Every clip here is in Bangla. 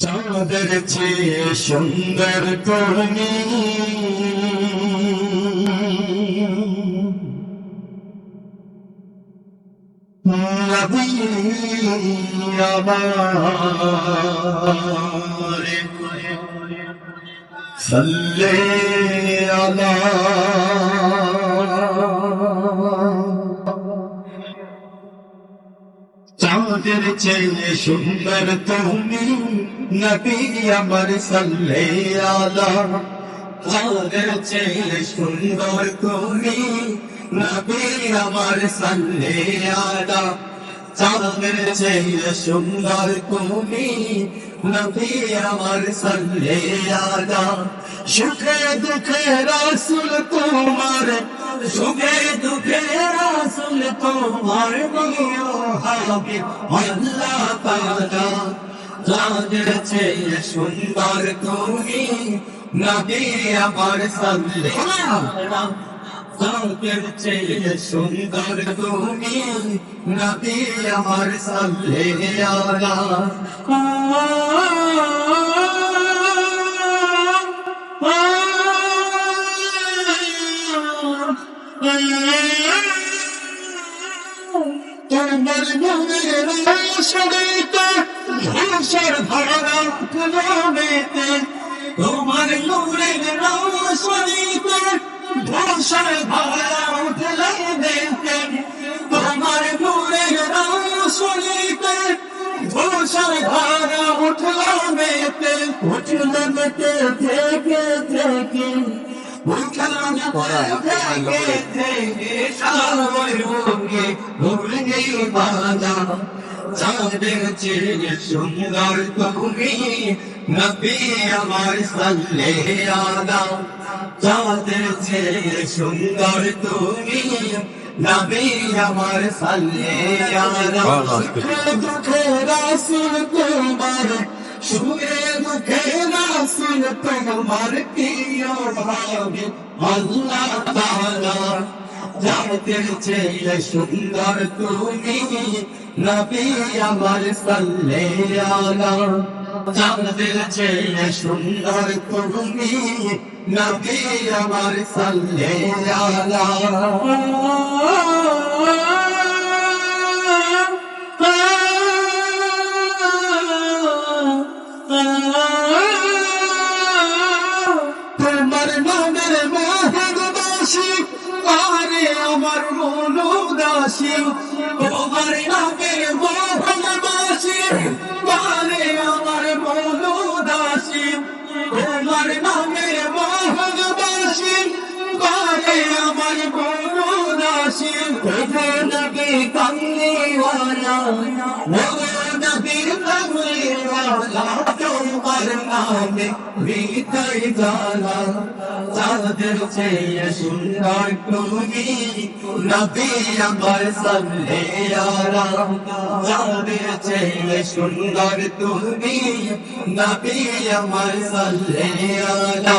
চাঁদের চেয়ে সুন্দর নবী আমার। সাল্লে আলা চেয়ে সুন্দর তুমি নবী আমার সাল্লে আলা চাঁদের চেয়ে সুন্দর তুমি নবী আমার সাল্লে আলা চাঁদের চেয়ে সুন্দর তুমি নবী আমার সাল্লে আলা সুখে দুঃখে রাসুল তোমার সুখে দুঃখে রাসুল তোমার গিয়ে হাবিব আল্লাহ তাআলা চেয়ে সুন্দর তুমি নবী আমার সাল্লে আলা চাঁদের চেয়ে সুন্দর তুমি নবী আমার সাল্লে ভাষার ধারা কলমেতে তোমার নূরের রোশনীতে ভাষার ধারা কলমেতে তোমার নূরের রোশনীতে ভাষার ধারা উঠলামেতে উঠলামেতে থেকে থেকে চাঁদের চেয়ে সুন্দর তুমি নবী আমার সাল্লে আলা চাঁদের চেয়ে সুন্দর তুমি নবী আমার সাল্লে আলা দুঃখে রাসুল তোমার সুরে দুঃখে রাসুল তোমার প্রিয় ভাবে আল্লাহ তাআলা জানতে চেয়ে সুন্দর তুমি নবী আমার সাল্লে আলা জানতে চেয়ে সুন্দর তুমি নবী আমার সাল্লে তোমার নামের মহানবাসী আরে আমার মনোদাসী তোমার নামের মহানবাসী আরে আমার মনোদাসী তোমার নামের মহানবাসী আরে আমার মনোদাসী নবী কামলিওয়ালা নবী কামলিওয়ালা তোমার নামে হৃদয় জানা চাঁদের চেয়ে সুন্দর তুমি নবী আমার সামনে আরা চাঁদের চেয়ে সুন্দর তুমি নবী আমার সামনে আরা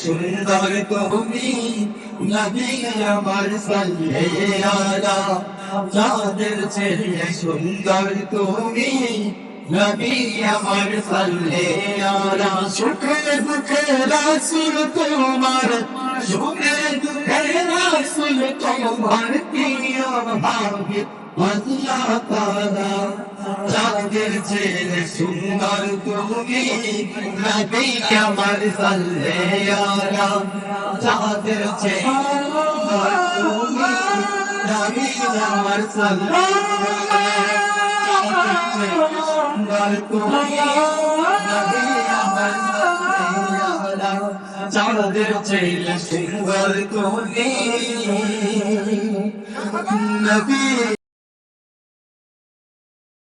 সুন্দর তুমি আমার আলা চাঁদের সুন্দর তুমি নবী আমার সাল্লে আলা সুখে দুঃখে রাসুল তোমার সুখে দুঃখে রাসুল তোমার প্রিয় ভাবে আল্লাহ তাআলা চাঁদের চেয়ে সুন্দর তুমি, নবী আমার সাল্লে আলা। চাঁদের চেয়ে সুন্দর তুমি, নবী আমার সাল্লে সুন্দর তুমি নবী সাল্লে চাঁদের চাইলে সিংহর তুমি, নবী